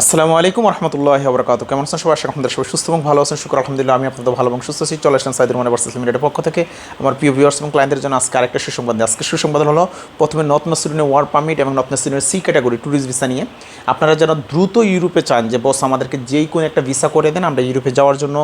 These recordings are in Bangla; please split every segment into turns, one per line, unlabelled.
আসসালামু আলাইকুম রহমতুল্লাহ বরকাত কেমন আছেন সবাই? আশা সবাই সুস্থ এবং ভালো আছেন। শুক্র আলহামদুলিল্লাহ, আমি আপনাদের ভালো এবং সুস্থ আছি। চলে আসেন সাইদুর মানে ভার্সেস লিমিটেডের পক্ষ থেকে। আমার প্রিয় ভিউয়ার্স এবং ক্লায়েন্টের জন্য আজকে আরেকটা সুসংবাদ। আজকে সুসংবাদ হলো, প্রথমে নর্থ নাসরুনের ওয়ার পারমিট এবং নর্থ নাসরুনের সি ক্যাটাগরি ট্যুরিস্ট ভিসা নিয়ে। আপনারা যারা দ্রুত ইউরোপে চান যে বস আমাদেরকে যেই কোনো একটা ভিসা করে দেন, আমরা ইউরোপে যাওয়ার জন্য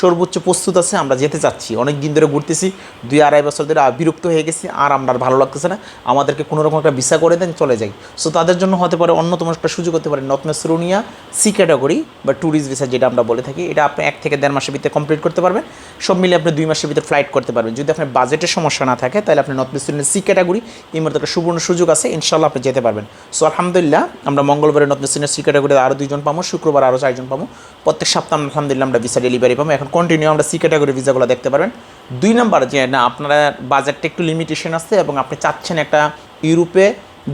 সর্বোচ্চ প্রস্তুত আছে, আমরা যেতে চাচ্ছি। অনেক দিন ধরে ঘুরতেছি, দুই আড়াই বছর ধরে বিরক্ত হয়ে গেছি, আর আমরা ভালো লাগতেছে না। আমাদেরকে কোনো রকম একটা ভিসা করে দেন, চলে যাই। সো তাদের জন্য হতে পারে অন্যতম একটা সুযোগ হতে পারে নর্থ মেসরোনিয়া সি ক্যাটাগরি বা ট্যুরিস্ট ভিসা যেটা আমরা বলে থাকি। এটা আপনি এক থেকে দেড় মাসের ভিতরে কমপ্লিট করতে পারবেন। সব মিলে আপনি দুই মাসের ভিতরে ফ্লাইট করতে পারবেন। যদি আপনার বাজেটের সমস্যা না থাকে, তাহলে আপনি নর্থ মেসরোনিয়া সি ক্যাটাগরি এই মধ্যে একটা সুবর্ণ সুযোগ আছে ইনশাল্লাহ আপনি যেতে পারবেন। সো আলহামদুলিল্লাহ, আমরা মঙ্গলবারে নর্থ মেসরোনিয়া সি ক্যাটাগরিতে আরও দুইজন পাবো, শুক্রবার আরও চারজন পাবো। প্রত্যেক সপ্তাহ আলহামদুলিল্লাহ আমরা ভিসা ডেলিভারি পাবো। এখন কন্টিনিউ আমরা সি ক্যাটাগরি ভিসাগুলো দেখতে পারবেন। দুই নাম্বার যে, না, আপনারা বাজেটটা একটু লিমিটেশন আছে এবং আপনি চাচ্ছেন একটা ইউরোপে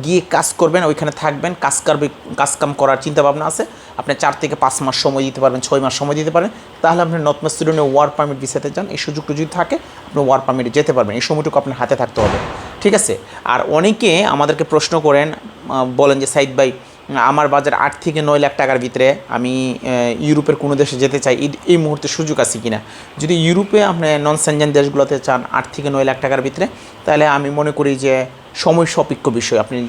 গিয়ে কাজ করবেন, ওইখানে থাকবেন, কাজ করবে, কাজ কাম করার চিন্তাভাবনা আছে। আপনি চার থেকে পাঁচ মাস সময় দিতে পারবেন, ছয় মাস সময় দিতে পারেন তাহলে আপনি নর্থ স্টুডেন্টে ওয়ার পারমিট ভিসাতে যান। এই সুযোগটা যদি থাকে, আপনি ওয়ার পারমিটে যেতে পারবেন। এই সময়টুকু আপনার হাতে থাকতে হবে। ঠিক আছে? আর অনেকে আমাদেরকে প্রশ্ন করেন বলেন যে, সাইদ ভাই আমার বাজার আট থেকে নয় লাখ টাকার ভিতরে আমি ইউরোপের কোনো দেশে যেতে চাই, এই- মুহূর্তে সুযোগ আছে কিনা? যদি ইউরোপে আপনি নন সেনজেন দেশগুলোতে চান আট থেকে নয় লাখ টাকার ভিতরে, তাহলে আমি মনে করি যে সময় সাপেক্ষ বিষয়। আপনি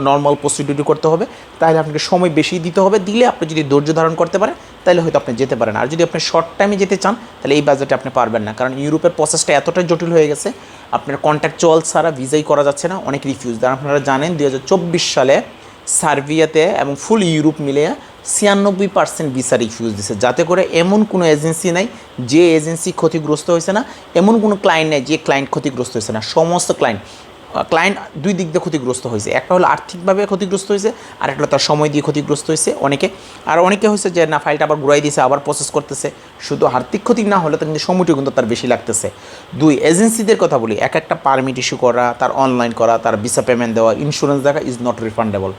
নর্মাল প্রসিডিউরি করতে হবে, তাহলে আপনাকে সময় বেশি দিতে হবে, দিলে আপনি যদি ধৈর্য ধারণ করতে পারেন, তাহলে হয়তো আপনি যেতে পারেন। আর যদি আপনি শর্ট টাইমে যেতে চান, তাহলে এই বাজেটে আপনি পারবেন না। কারণ ইউরোপের প্রসেসটা এতটাই জটিল হয়ে গেছে, আপনার কন্ট্যাক্ট চল ছাড়া ভিজাই করা যাচ্ছে না, অনেক রিফিউজ আপনারা জানেন দু হাজার চব্বিশ সালে সার্বিয়াতে এবং ফুল ইউরোপ মিলে ছিয়ানব্বই পার্সেন্ট ভিসা রিফিউজ দিছে। যাতে করে এমন কোনো এজেন্সি নাই যে এজেন্সি ক্ষতিগ্রস্ত হয়েছে না, এমন কোনো ক্লায়েন্ট নেই যে ক্লায়েন্ট ক্ষতিগ্রস্ত হয়েছে না। সমস্ত ক্লায়েন্ট ক্লায়েন্ট দুই দিক দিয়ে ক্ষতিগ্রস্ত হয়েছে। একটা হলো আর্থিকভাবে ক্ষতিগ্রস্ত হয়েছে, আর একটা তার সময় দিয়ে ক্ষতিগ্রস্ত হয়েছে অনেকে। আর অনেকে হয়েছে যে, না ফাইলটা আবার ঘুরাই দিয়েছে, আবার প্রসেস করতেছে। শুধু আর্থিক ক্ষতি না হলে তো কিন্তু সময়টা কিন্তু তার বেশি লাগতেছে। দুই এজেন্সিদের কথা বলি, এক একটা পারমিট ইস্যু করা, তার অনলাইন করা, তার ভিসা পেমেন্ট দেওয়া ইন্স্যুরেন্স দেখা ইজ নট রিফান্ডেবল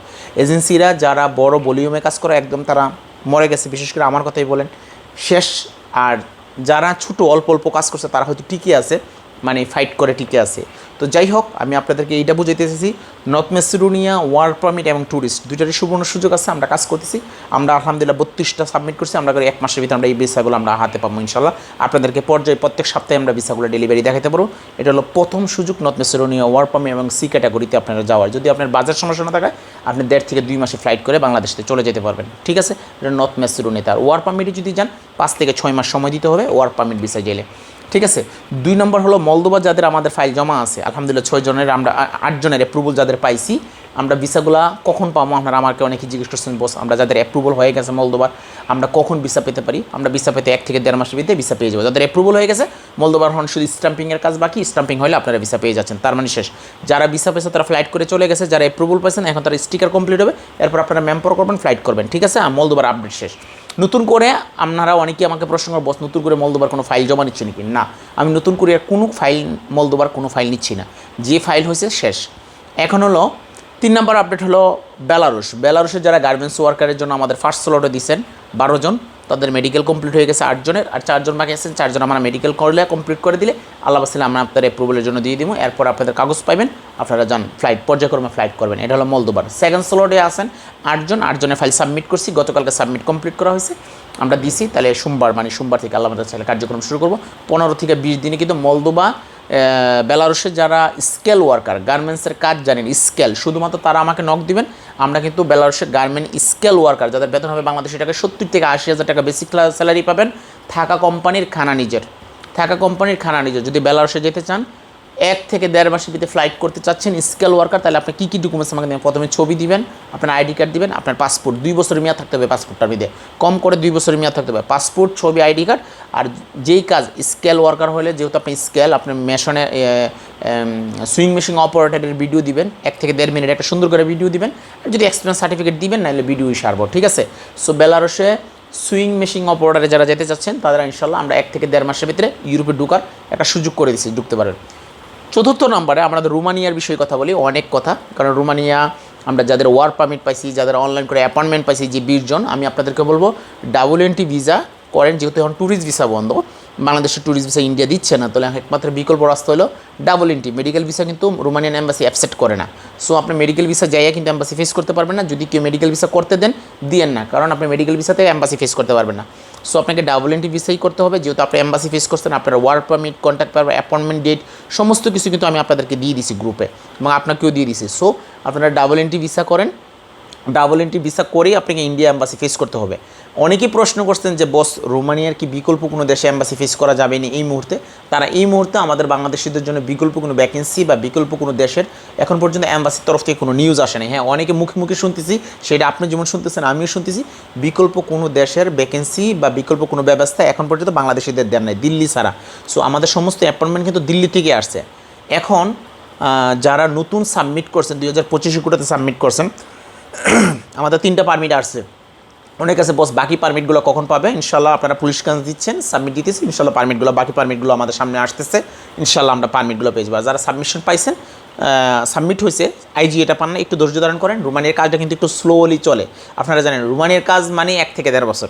এজেন্সিরা যারা বড় ভলিউমে কাজ করে, একদম তারা মরে গেছে। বিশেষ করে আমার কথাই বলেন, শেষ। আর যারা ছোটো, অল্প অল্প কাজ করছে, তারা হয়তো টিকে আছে মানে ফাইট করে টিকে আছে। তো যাই হোক, আমি আপনাদেরকে এইটা বুঝাইতে এসেছি। নর্থ মেসিডোনিয়া ওয়ার্ক পারমিট এবং ট্যুরিস্ট দুইটারই সুবর্ণ সুযোগ আছে, আমরা কাজ করতেছি। আমরা আলহামদুলিল্লাহ বত্রিশটা সাবমিট করছি, আমরা এক মাসের ভিতরে আমরা এই ভিসাগুলো আমরা হাতে পাবো, ইনশাল্লাহ। আপনাদেরকে পর্যায়ে প্রত্যেক সপ্তাহে আমরা ভিসাগুলো ডেলিভারি দেখাতে পারব। এটা হলো প্রথম সুযোগ নর্থ মেসিডোনিয়া ওয়ার্ক পারমিট এবং সি ক্যাটাগরিতে আপনারা যাওয়ার। যদি আপনার বাজার সমস্যা না থাকে, আপনি দেড় থেকে দুই মাসে ফ্লাইট করে বাংলাদেশে চলে যেতে পারবেন। ঠিক আছে? এটা নর্থ মেসিডোনিয়াতে আর ওয়ার্ক পারমিটে যদি যান, পাঁচ থেকে ছয় মাস সময় দিতে হবে ওয়ার্ক পারমিট ভিসা গেলে। ঠিক আছে? দুই নম্বর হলো, মলদোবা যাদের আমাদের ফাইল জমা আছে, আলহামদুলিল্লাহ ছয় জনের আমরা আটজনের আট অ্যাপ্রুভাল যাদের পাইছি আমরা ভিসাগুলা কখন পাবো? আপনারা আমাকে অনেকে জিজ্ঞেস করছেন, বস, আমরা যাদের অ্যাপ্রুভাল হয়ে গেছে মলদোবার আমরা কখন ভিসা পেতে পারি? আমরা ভিসা পেতে এক থেকে দেড় মাসের ভিতরে ভিসা পেয়ে যাব। যাদের অ্যাপ্রুভাল হয়ে গেছে মলদোবার হন, শুধু স্টাম্পিংয়ের কাজ বাকি স্টাম্পিং হলে আপনারা ভিসা পেয়ে যাচ্ছেন। তার মানে শেষ। যারা ভিসা পেয়েছে, তারা ফ্লাইট করে চলে গেছে, যারা অ্যাপ্রুভাল পাইছেন, এখন তারা স্টিকার কমপ্লিট হবে। এরপর আপনারা ম্যাম্পর করবেন ফ্লাইট করবেন, ঠিক আছে? মলদোবার আপডেট শেষ। নতুন করে আপনারা অনেকে আমাকে প্রশ্ন করে বস, নতুন করে মলদোবার কোনো ফাইল জমা নিচ্ছে নাকি? না, আমি নতুন করে কোনো ফাইল মলদোবার কোনো ফাইল নিচ্ছি না। যে ফাইল হয়েছে, শেষ। এখন হলো তিন নম্বর আপডেট হলো বেলারুশ। বেলারুশের যারা গার্মেন্টস ওয়ার্কারের জন্য আমাদের ফার্স্ট স্লটে দিচ্ছেন বারো জন, তাদের মেডিকেল কমপ্লিট হয়ে গেছে আটজনের আর চারজন বাকি আছেন চারজন আমরা মেডিকেল করলে কমপ্লিট করে দিলে আল্লাহ বাসিলে আমরা আপনাদের অ্যাপ্রুভালের জন্য দিয়ে দিব এরপর আপনাদের কাগজ পাইবেন, আপনারা যান ফ্লাইট পর্যায়ক্রমে ফ্লাইট করবেন। এটা হলো মলদোবার সেকেন্ড স্লটে আসেন আটজন আটজনের ফাইল সাবমিট করছি, গতকালকে সাবমিট কমপ্লিট করা হয়েছে। আমরা দিছি, তাহলে সোমবার মানে সোমবার থেকে আল্লাহ আমাদের কার্যক্রম শুরু করব। পনেরো থেকে বিশ দিনে কিন্তু মলদোবা আহ, বেলারুশের যারা স্কেল ওয়ার্কার গার্মেন্টসের কাজ জানেন স্কেল শুধুমাত্র তারা আমাকে নক দিবেন আমরা কিন্তু বেলারুশের গার্মেন্ট স্কেল ওয়ার্কার যাদের বেতন হবে বাংলাদেশের টাকা সত্তর থেকে আশি হাজার টাকা বেসিক স্যালারি পাবেন থাকা কোম্পানির খানা নিজের থাকা কোম্পানির খানা নিজের যদি বেলারুশে যেতে চান এক থেকে দেড় মাসের ভিতরে ফ্লাইট করতে চাচ্ছেন স্কেল ওয়ার্কার তাহলে আপনি কী কী ডকুমেন্টস আমাকে দেবেন? প্রথমে ছবি দিবেন, আপনার আইডি কার্ড দিবেন, আপনার পাসপোর্ট দুই বছরের মেয়াদ থাকতে হবে পাসপোর্টটার মধ্যে কম করে দুই বছরের মেয়াদ থাকতে হবে। পাসপোর্ট ছবি আইডি কার্ড আর যেই কাজ স্কেল ওয়ার্কার হলে, যেহেতু আপনি স্কেল আপনার মেশনে সুইং মেশিন অপারেটারের ভিডিও দিবেন, এক থেকে দেড় মিনিট একটা সুন্দর করে ভিডিও দিবেন, আর যদি এক্সপিরিয়েন্স সার্টিফিকেট দিবেন, নাহলে ভিডিও সারবো, ঠিক আছে? সো বেলারসে সুইং মেশিন অপারেটারে যারা যেতে চাচ্ছেন তারা ইনশাল্লাহ আমরা এক থেকে দেড় মাসের ভিতরে ইউরোপে ঢুকার একটা সুযোগ করে দিচ্ছি ঢুকতে পারেন চতুর্থ নম্বরে আমরা রুমানিয়ার বিষয়ে কথা বলি, অনেক কথা। কারণ রুমানিয়া, আমরা যাদের ওয়ার্ক পারমিট পাইছি, যাদের অনলাইন করে অ্যাপয়েন্টমেন্ট পাইছি যে বিশজন আমি আপনাদেরকে বলব ডাবল এন্ট্রি ভিসা করেন, যেহেতু এখন ট্যুরিস্ট ভিসা বন্ধ, বাংলাদেশের ট্যুরিস্ট ভিসা ইন্ডিয়া দিচ্ছে না, তাহলে একমাত্র বিকল্প রাস্তা হলো ডাবল এন্ট্রি মেডিকেল ভিসা কিন্তু রোমানিয়ান অ্যাম্বাসি অ্যাকসেপ্ট করে না। সো আপনি মেডিকেল ভিসা যাইয়া কিন্তু অ্যাম্বাসি ফেস করতে পারবেন না, যদি কেউ মেডিকেল ভিসা করতে দেন, দিয়েন না, কারণ আপনি মেডিকেল ভিসাতে অ্যাম্বাসি ফেস করতে পারবেন না। সো আপনাকে ডাবল এন্ট্রি ভিসাই করতে হবে, যেহেতু আপনি অ্যাম্বাসি ফেস করছেন, আপনার ওয়ার্ক পারমিট কন্ট্যাক্ট পারবে অ্যাপয়েন্টমেন্ট ডেট সমস্ত কিছু কিন্তু আমি আপনাদেরকে দিয়ে দিছি গ্রুপে এবং আপনাকেও দিয়ে দিছি। সো আপনারা ডাবল এন্ট্রি ভিসা করেন ডাবল এন্ট্রি ভিসা করেই আপনাকে ইন্ডিয়া অ্যাম্বাসি ফেস করতে হবে। অনেকেই প্রশ্ন করছেন যে, বস, রোমানিয়ার কি বিকল্প কোনো দেশে অ্যাম্বাসি ফেস করা যাবে না? এই মুহূর্তে, তারা এই মুহূর্তে আমাদের বাংলাদেশিদের জন্য বিকল্প কোনো ভ্যাকেন্সি বা বিকল্প কোনো দেশের এখন পর্যন্ত অ্যাম্বাসির তরফ থেকে কোনো নিউজ আসে নাই। হ্যাঁ অনেকে মুখে মুখে শুনতেছি, সেটা আপনি যেমন শুনতেছেন, আমিও শুনতেছি, বিকল্প কোনো দেশের ভ্যাকেন্সি বা বিকল্প কোনো ব্যবস্থা এখন পর্যন্ত বাংলাদেশিদের দেন নাই, দিল্লি ছাড়া। সো আমাদের সমস্ত অ্যাপয়েন্টমেন্ট কিন্তু দিল্লি থেকে আসছে। এখন যারা নতুন সাবমিট করছেন, দুই হাজার পঁচিশে কোটাতে সাবমিট করছেন আমাদের তিনটা পারমিট আসছে। অনেক আছে বস বাকি পারমিটগুলো কখন পাবে? ইনশাল্লাহ আপনারা পুলিশ কাজ দিচ্ছেন সাবমিট দিতেছে ইনশাল্লাহ পারমিটগুলো বাকি পারমিটগুলো আমাদের সামনে আসতেছে। ইনশাল্লাহ আমরা পারমিটগুলো পেয়ে যাব। যারা সাবমিশন পাইছেন সাবমিট হয়েছে আইজি এটা পান না, একটু ধৈর্য ধারণ করেন। রুমানের কাজটা কিন্তু একটু স্লোলি চলে। আপনারা জানেন রুমানের কাজ মানে এক থেকে দেড় বছর।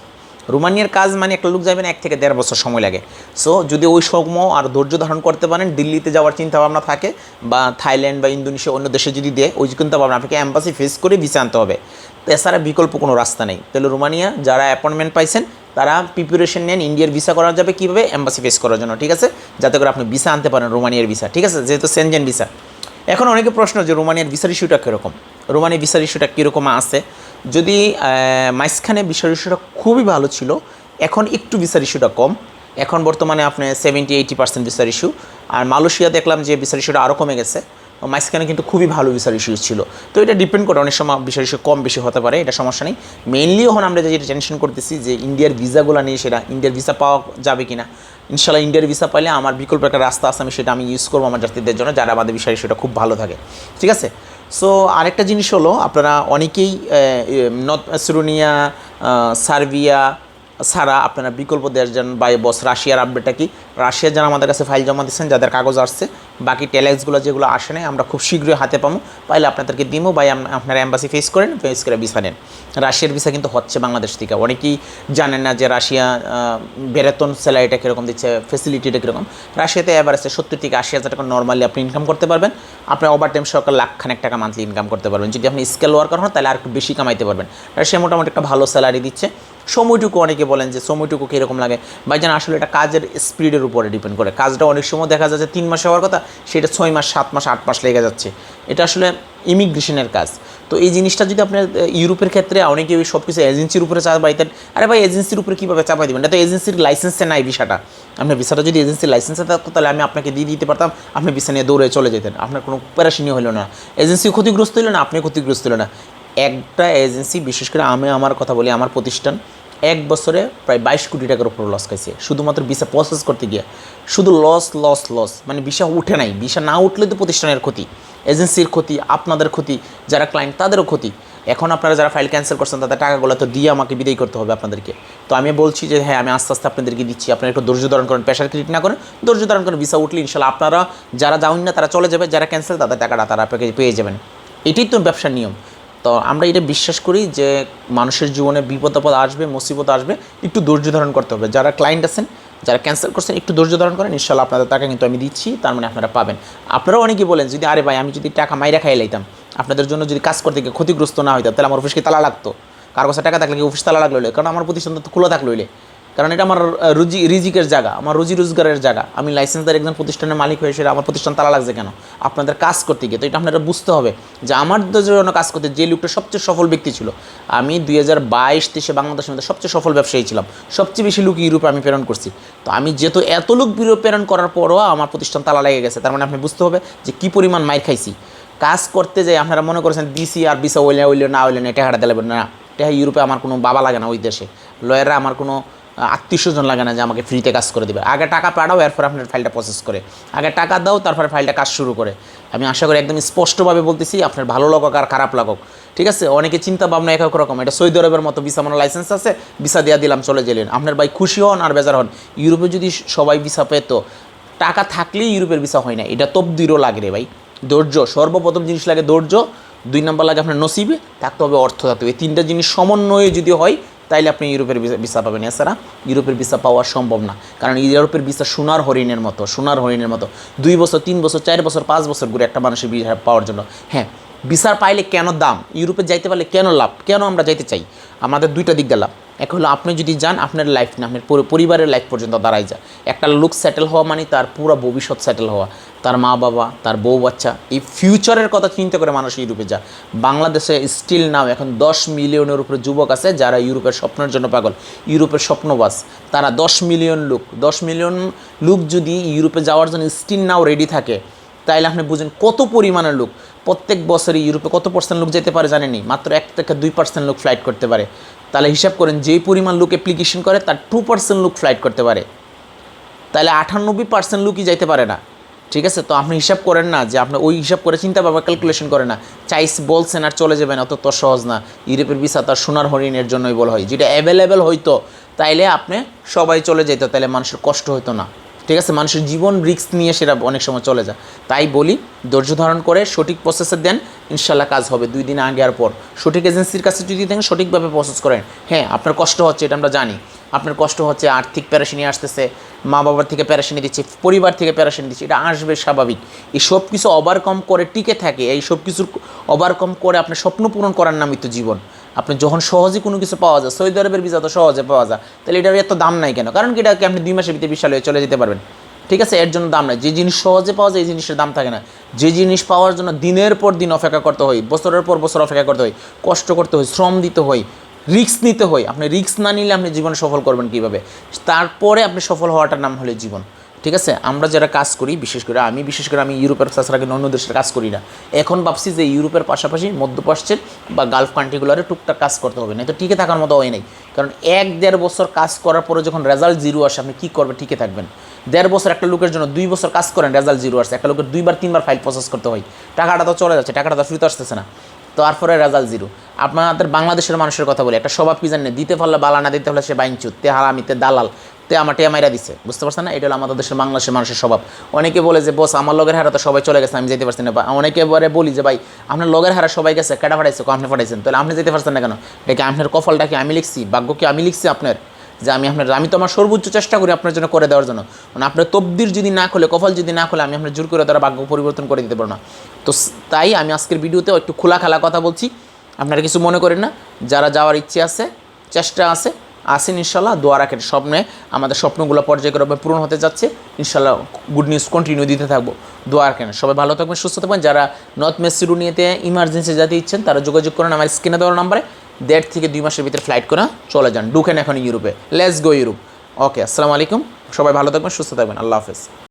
রোমানিয়ার কাজ মানে একটা লোক যাবেন এক থেকে দেড় বছর সময় লাগে। সো যদি ওই সময় আর ধৈর্য ধারণ করতে পারেন, দিল্লিতে যাওয়ার চিন্তা ভাবনা থাকে বা থাইল্যান্ড বা ইন্দোনেশিয়া অন্য দেশে যদি দেয়, ওই চিন্তা ভাবনা আপনাকে অ্যাম্বাসি ফেস করে ভিসা আনতে হবে। তো এছাড়া বিকল্প কোনো রাস্তা নেই। তাহলে রোমানিয়া, যারা অ্যাপয়েন্টমেন্ট পাইছেন, তারা প্রিপারেশন নেন ইন্ডিয়ার ভিসা করা যাবে কীভাবে? অ্যাম্বাসি ফেস করার জন্য, ঠিক আছে? যাতে করে আপনি ভিসা আনতে পারেন, রোমানিয়ার ভিসা ঠিক আছে? যেহেতু সেনজেন ভিসা এখন অনেকে প্রশ্ন যে রোমানিয়ার ভিসার ইস্যুটা কীরকম? রোমানিয়ার ভিসার ইস্যুটা কীরকম আছে? যদি মাঝখানে ভিসার ইস্যুটা খুবই ভালো ছিল, এখন একটু ভিসার ইস্যুটা কম। এখন বর্তমানে আপনি সেভেন্টি এইটি পার্সেন্ট ভিসার ইস্যু। আর মালয়েশিয়া দেখলাম যে ভিসার ইস্যুটা আরও কমে গেছে। মাঝখানে কিন্তু খুবই ভালো ভিসার ইস্যু ছিল। তো এটা ডিপেন্ড করে অনেক সময় ভিসার ইস্যু কম বেশি হতে পারে, এটা সমস্যা নেই। মেইনলি এখন আমরা যেটা টেনশন করতেছি যে ইন্ডিয়ার ভিসাগুলো নিয়ে সেটা, ইন্ডিয়ার ভিসা পাওয়া যাবে কিনা। ইনশাল্লাহ ইন্ডিয়ার ভিসা পাইলে আমার বিকল্প একটা রাস্তা আছে, আমি সেটা আমি ইউজ করব আমার যাত্রীদের জন্য, যারা আমাদের বিষয়ে সেটা খুব ভালো থাকে। ঠিক আছে? সো আরেকটা জিনিস হলো, আপনারা অনেকেই নর্থ ম্যাসিডোনিয়া সার্বিয়া সারা আপনারা বিকল্প দেশ যান বাই বস রাশিয়ার আপডেটটা কি? রাশিয়া যারা আমাদের কাছে ফাইল জমা দিচ্ছেন যাদের কাগজ আসছে বাকি ট্যালেক্সগুলো যেগুলো আসে নাই, আমরা খুব শীঘ্রই হাতে পাবো। পাইলে আপনাদেরকে দিমো বা আপনারা অ্যাম্বাসি ফেস করেন ফেস করে ভিসা নেন। রাশিয়ার ভিসা কিন্তু হচ্ছে বাংলাদেশ থেকে। অনেকেই জানেন না যে রাশিয়া বেতন স্যালারিটা কীরকম দিচ্ছে ফেসিলিটিটা কীরকম। রাশিয়াতে অ্যাভারেজে সত্তর থেকে আশি হাজার টাকা নর্মালি আপনি ইনকাম করতে পারবেন। আপনি ওভার টাইম সরকার লাখখানেক টাকা মান্থলি ইনকাম করতে পারবেন। যদি আপনি স্কেল ওয়ার্কার হন, তাহলে আর একটু বেশি কামাইতে পারবেন। রাশিয়া মোটামুটি একটা ভালো স্যালারি দিচ্ছে। সময়টুকু অনেকে বলেন যে সময়টুকু কীরকম লাগে। ভাইজান, আসলে এটা কাজের স্পিডের উপরে ডিপেন্ড করে। কাজটা অনেক সময় দেখা যাচ্ছে তিন মাসে হওয়ার কথা সেটা ছয় মাস, সাত মাস, আট মাস লেগে যাচ্ছে। এটা আসলে ইমিগ্রেশনের কাজ। তো এই জিনিসটা যদি আপনার ইউরোপের ক্ষেত্রে অনেকে ওই সব কিছু এজেন্সির উপরে চাপাইতেন, আরে ভাই এজেন্সির উপরে কীভাবে চাপাই দেবেন? এটা তো এজেন্সির লাইসেন্সে নাই ভিসাটা। আপনার ভিসাটা যদি এজেন্সির লাইসেন্সে থাকতো, তাহলে আমি আপনাকে দিয়ে দিতে পারতাম, আপনি ভিসা নিয়ে দৌড়ে চলে যেতেন। আপনার কোনো প্যারাশিনি হলো না। এজেন্সি ক্ষতিগ্রস্ত হলো না আপনি ক্ষতিগ্রস্ত হলো না। একটা এজেন্সি, বিশেষ করে আমি, আমার কথা বলি, আমার প্রতিষ্ঠান এক বছরে প্রায় বাইশ কোটি টাকার উপর লস খাইছে। শুধুমাত্র ভিসা প্রসেস করতে গিয়ে। শুধু লস লস লস মানে ভিসা উঠে নাই। ভিসা না উঠলে তো প্রতিষ্ঠানের ক্ষতি। এজেন্সির ক্ষতি, আপনাদের ক্ষতি, যারা ক্লায়েন্ট তাদেরও ক্ষতি। এখন আপনারা যারা ফাইল ক্যান্সেল করছেন, তাদের টাকাগুলো তো দিয়ে আমাকে বিদায় করতে হবে আপনাদেরকে। তো আমি বলছি যে হ্যাঁ আমি আস্তে আস্তে আপনাদেরকে দিচ্ছি। আপনারা একটু ধৈর্য ধারণ করেন প্রেশার ক্রিয়েট না করেন। ধৈর্য ধারণ করেন, ভিসা উঠলে ইনশাল্লাহ আপনারা যারা যাবেন না, তারা চলে যাবে। যারা ক্যান্সেল তাদের টাকাটা তারা পেয়ে যাবেন। এটাই তো ব্যবসার নিয়ম। তো আমরা এটা বিশ্বাস করি যে মানুষের জীবনে বিপদ আপদ আসবে, মুসিবত আসবে, একটু ধৈর্য ধারণ করতে হবে। যারা ক্লায়েন্ট আছেন, যারা ক্যান্সেল করছেন, একটু ধৈর্য ধারণ করেন ইনশাল্লাহ আপনাদের টাকা কিন্তু আমি দিচ্ছি, তার মানে আপনারা পাবেন। আপনারাও অনেকে বলেন, যদি আরে ভাই আমি যদি টাকা মাইরা খাই লাইতাম, আপনাদের জন্য যদি কাজ করতে গিয়ে ক্ষতিগ্রস্ত না হইতাম, তাহলে আমার অফিসকে তালা লাগতো? কারও কাছে টাকা থাকলে কি অফিস তালা লাগল? কারণ আমার প্রতিষ্ঠান তো খোলা থাকল কারণ এটা আমার রুজি, রিজিকের জায়গা, আমার রুজি রোজগারের জায়গা। আমি লাইসেন্সদার একজন প্রতিষ্ঠানের মালিক হয়ে সেটা আমার প্রতিষ্ঠান তালা লাগছে কেন? আপনাদের কাজ করতে গিয়ে। তো এটা আপনারা বুঝতে হবে যে আমার জন্য কাজ করতে যে লোকটা সবচেয়ে সফল ব্যক্তি ছিল, আমি দুই হাজার বাইশ তেইশে বাংলাদেশের মধ্যে সবচেয়ে সফল ব্যবসায়ী ছিলাম। সবচেয়ে বেশি লোক ইউরোপে আমি প্রেরণ করছি। তো আমি যেহেতু এত লোক ইউরোপ প্রেরণ করার পরও আমার প্রতিষ্ঠান তালা লেগে গেছে। তার মানে আপনি বুঝতে হবে যে কী পরিমাণ মাইর খাইছি। কাজ করতে যাই, আপনারা মনে করেছেন দিসি আর বিসা ওইলে ওইলে না ওইলে না এটা হাঁটা দিলে না এটা ইউরোপে আমার কোনো বাবা লাগে না ওই দেশে। লয়াররা আমার কোনো আত্মীয় স্বজন লাগে না যে আমাকে ফ্রিতে কাজ করে দেবে। আগে টাকা পাঠাও, এরপর আপনার ফাইলটা প্রসেস করে। আগে টাকা দাও, তারপরে ফাইলটা কাজ শুরু করে। আমি আশা করি একদম স্পষ্টভাবে বলতেছি, আপনার ভালো লাগুক আর খারাপ লাগুক। ঠিক আছে? অনেকে চিন্তা ভাবনা এক এক রকম। এটা সৌদি আরবের মতো ভিসা মানে লাইসেন্স আছে ভিসা দিয়া দিলাম, চলে গেলেন। আপনার ভাই খুশি হন আর বেজার হন। ইউরোপে যদি সবাই ভিসা পেত, টাকা থাকলেই ইউরোপের ভিসা হয় না। এটা তবদিরও লাগে রে ভাই। ধৈর্য, সর্বপ্রথম জিনিস লাগে ধৈর্য। দুই নম্বর লাগে আপনার নসিবে, থাকতে হবে অর্থ, থাকতে হবে। এই তিনটা জিনিস সমন্বয়ে যদি হয় তাইলে আপনি ইউরোপের ভিসা- পাবেন। এছাড়া ইউরোপের ভিসা পাওয়া সম্ভব না। কারণ ইউরোপের ভিসা সোনার হরিণের মতো, সোনার হরিণের মতো। দুই বছর, তিন বছর, চার বছর, পাঁচ বছর ঘুরে একটা মানুষের ভিসা পাওয়ার জন্য। হ্যাঁ ভিসার পাইলে কেন দাম? ইউরোপে যাইতে পারলে কেন লাভ? কেন আমরা যাইতে চাই? আমাদের দুইটা দিক লাভ। এক হলো আপনি যদি যান, আপনার লাইফ না, আপনার পরিবারের লাইফ পর্যন্ত দাঁড়াই যায়। একটা লোক সেটেল হওয়া মানে তার পুরো ভবিষ্যৎ সেটেল হওয়া। তার মা বাবা, তার বউ বাচ্চা, এই ফিউচারের কথা চিন্তা করে মানুষ ইউরোপে যায়। বাংলাদেশে স্টিল নাও এখন দশ মিলিয়নের উপরে যুবক আছে যারা ইউরোপের স্বপ্নের জন্য পাগল। ইউরোপের স্বপ্নবাস তারা দশ মিলিয়ন লোক দশ মিলিয়ন লোক যদি ইউরোপে যাওয়ার জন্য স্টিল নাও রেডি থাকে, তাইলে আপনি বুঝেন কত পরিমাণের লোক প্রত্যেক বছরই ইউরোপে কত পার্সেন্ট লোক যেতে পারে জানেনি মাত্র এক থেকে দুই পার্সেন্ট লোক ফ্লাইট করতে পারে। তাহলে হিসাব করেন, যেই পরিমাণ লোক অ্যাপ্লিকেশন করে, তার টু পার্সেন্ট লোক ফ্লাইট করতে পারে। তাহলে আটানব্বই পার্সেন্ট লোকই যাইতে পারে না। ঠিক আছে? তো আপনি হিসাব করেন না যে আপনি ওই হিসাব করে চিন্তা ভাবনা ক্যালকুলেশন করে না। চাইস বলছেন আর চলে যাবেন অত তো সহজ না। ইউরোপের ভিসা তার সোনার হরিণের জন্যই বলা হয়। যেটা অ্যাভেলেবেল হইতো, তাইলে আপনি সবাই চলে যেত তাহলে মানুষের কষ্ট হতো না। ঠিক আছে? মানুষের জীবন রিস্ক নিয়ে সেটা অনেক সময় চলে যায়। তাই বলি, ধৈর্য ধারণ করে সঠিক প্রসেসে দেন ইনশাল্লাহ কাজ হবে। দুই দিন আগে আর পর। সঠিক এজেন্সির কাছে যদি দেখেন সঠিকভাবে প্রসেস করেন। হ্যাঁ আপনার কষ্ট হচ্ছে, এটা আমরা জানি। আপনার কষ্ট হচ্ছে, আর্থিক প্যারাশানি আসতেছে, মা বাবার থেকে প্যারাশানি দিচ্ছে, পরিবার থেকে প্যারাশানি দিচ্ছে, এটা আসবে স্বাভাবিক। এই সব কিছু ওভারকম করে টিকে থাকে, এই সব কিছুর ওভারকম করে আপনার স্বপ্ন পূরণ করার নামই তো জীবন। আপনি যখন সহজে কোনো কিছু পাওয়া যায়, সৌদি আরবের ভিসা তো সহজে পাওয়া যায়, তাহলে এটার এত দাম নাই কেন? কারণ কি এটাকে আপনি দুই মাসের ভিতরে বিশাল হয়ে চলে যেতে পারবেন। ঠিক আছে? এর জন্য দাম নাই। যে জিনিস সহজে পাওয়া যায়, এই জিনিসের দাম থাকে না। যে জিনিস পাওয়ার জন্য দিনের পর দিন অপেক্ষা করতে হয়, বছরের পর বছর অপেক্ষা করতে হয়, কষ্ট করতে হয়, শ্রম দিতে হয়, রিস্ক নিতে হয়। আপনি রিস্ক না নিলে আপনি জীবনে সফল করবেন কীভাবে? তারপরে আপনি সফল হওয়াটার নাম হলে জীবন। ঠিক আছে? আমরা যারা কাজ করি, বিশেষ করে আমি, বিশেষ করে আমি ইউরোপের তাছাড়া কিন্তু অন্য দেশের কাজ করি না। এখন ভাবছি যে ইউরোপের পাশাপাশি মধ্যপ্রাচ্যের বা গালফ কান্ট্রিগুলোরে টুকটাক কাজ করতে হবে না তো টিকে থাকার মতো হয় নাই। কারণ এক দেড় বছর কাজ করার পরে যখন রেজাল্ট জিরো আসে, আপনি কী করবেন? টিকে থাকবেন। দেড় বছর একটা লোকের জন্য দুই বছর কাজ করেন রেজাল্ট জিরো আসছে একটা লোকের দুইবার, তিনবার ফাইল প্রসেস করতে হয়। টাকাটা তো চলে যাচ্ছে, টাকাটা তো ফিরতে আসতেছে না। তারপরে রেজাল্ট জিরো আপনাদের বাংলাদেশের মানুষের কথা বলি, একটা স্বভাব কি জানেন? দিতে পারলে বালা, না দিতে পারলে সে বাইনচুত তে হারামি তে দালাল। তে আমার টিয়া মাইরা দিচ্ছে বুঝতে পারছেন না? এটা হলো আমাদের দেশের বাংলাদেশের মানুষের স্বভাব। অনেকে বলে যে, বস, আমার লগের হারা তো সবাই চলে গেছে, আমি যেতে পারছি না। বা অনেকে বলে, বলি যে, ভাই, আপনার লগের হারা সবাই গেছে কেটা ফাটাইছে আপনি ফাটাইছেন? তাহলে আপনি যেতে পারছেন না কেন? এটা কি আপনার কফলটা কি আমি লিখছি? ভাগ্য কি আমি লিখছি আপনার? যে আমি আপনার, আমি তো আমার সর্বোচ্চ চেষ্টা করি আপনার জন্য করে দেওয়ার জন্য। মানে আপনার তবদির যদি না খোলে কফল যদি না খোলে, আমি আপনার জোর করে তারা ভাগ্য পরিবর্তন করে দিতে পারব না। তো তাই আমি আজকের ভিডিওতে একটু খোলা খেলা কথা বলছি। আপনারা কিছু মনে করেন না? যারা যাওয়ার ইচ্ছে আছে, চেষ্টা আছে আসেন ইনশাল্লাহ, দোয়া রাখেন স্বপ্নে। আমাদের স্বপ্নগুলো পর্যায়ক্রমে পূরণ হতে যাচ্ছে। ইনশাল্লাহ গুড নিউজ কন্টিনিউ দিতে থাকব। দোয়া রাখেন সবাই ভালো থাকবেন, সুস্থ থাকবেন। যারা নর্থ মেসিডোনিয়াতে ইমার্জেন্সি যেতে ইচ্ছেন, তারা যোগাযোগ করেন আমার স্ক্রিনে দেওয়ার নাম্বারে দেড় থেকে দুই মাসের ভিতরে ফ্লাইট করে চলে যান। ডুকেন এখন ইউরোপে। লেটস গো ইউরোপ ওকে আসসালামু আলাইকুম। সবাই ভালো থাকবেন, সুস্থ থাকবেন। আল্লাহ হাফেজ।